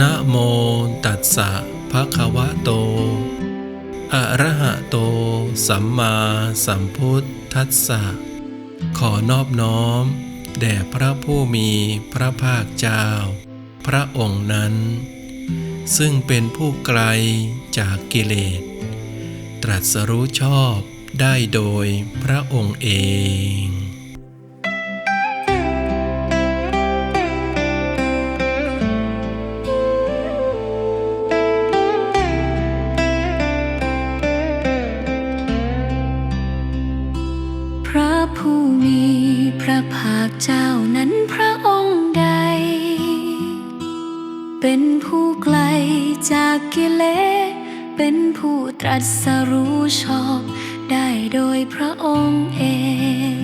นะโมตัสสะภะคะวะโต อะระหะโต สัมมาสัมพุทธัสสะ ขอนอบน้อม แด่พระผู้มีพระภาคเจ้า พระองค์นั้น ซึ่งเป็นผู้ไกลจากกิเลส ตรัสรู้ชอบได้โดยพระองค์เอง เป็นผู้ไกลจากกิเลสเป็นผู้ตรัสรู้ชอบ ได้โดยพระองค์เอง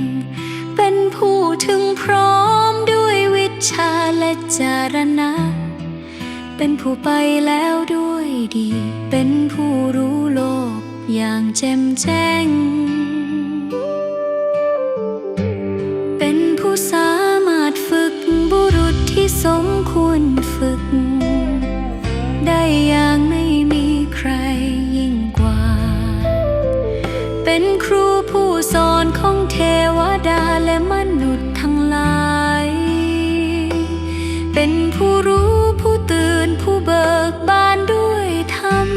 เป็นผู้ถึงพร้อมด้วยวิชาและจารณะ เป็นผู้ไปแล้วด้วยดี เป็นผู้รู้โลกอย่างแจ่มแจ้ง เป็นผู้สามารถฝึกบุรุษที่สมควรฝึก ดาและมนุษย์ทั้งหลาย เป็นผู้รู้ผู้ตื่นผู้เบิกบานด้วยธรรม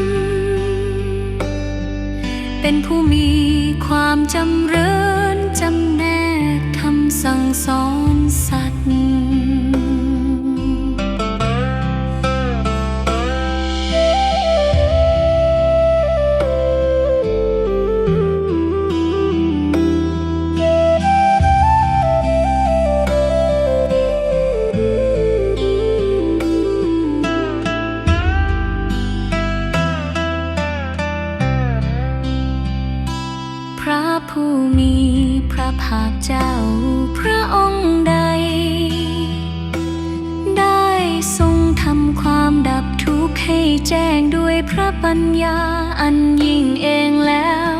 เป็นผู้มีความจำเริญจำแนกทำสั่งสอนสัตว์ ผู้มีพระภาคเจ้าพระองค์ใด ได้ทรงทำความดับทุกข์ให้แจ้งด้วยพระปัญญาอันยิ่งเองแล้ว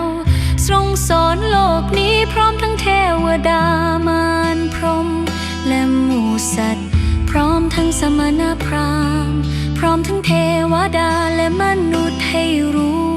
ทรงสอนโลกนี้พร้อมทั้งเทวดามารพรม และหมู่สัตว์ พร้อมทั้งสมณพราหมณ์ พร้อมทั้งเทวดาและมนุษย์ให้รู้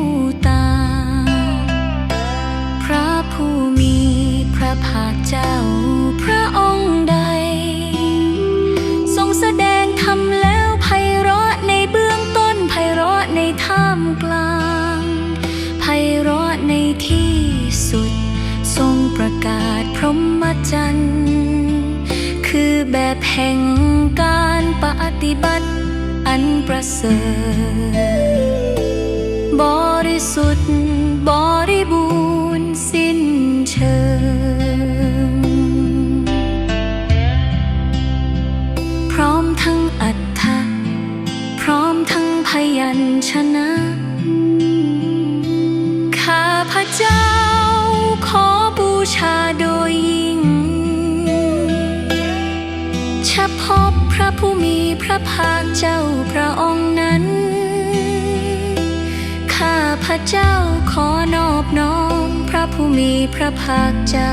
แห่งการปฏิบัติอันประเสริฐบริสุทธิ์บริบูรณ์สิ้นเชิง พร้อมทั้งอัฏฐะพร้อมทั้งพยัญชนะ พระภาคเจ้าพระองค์นั้น ข้าพระเจ้าขอนอบน้อมพระผู้มีพระภาคเจ้า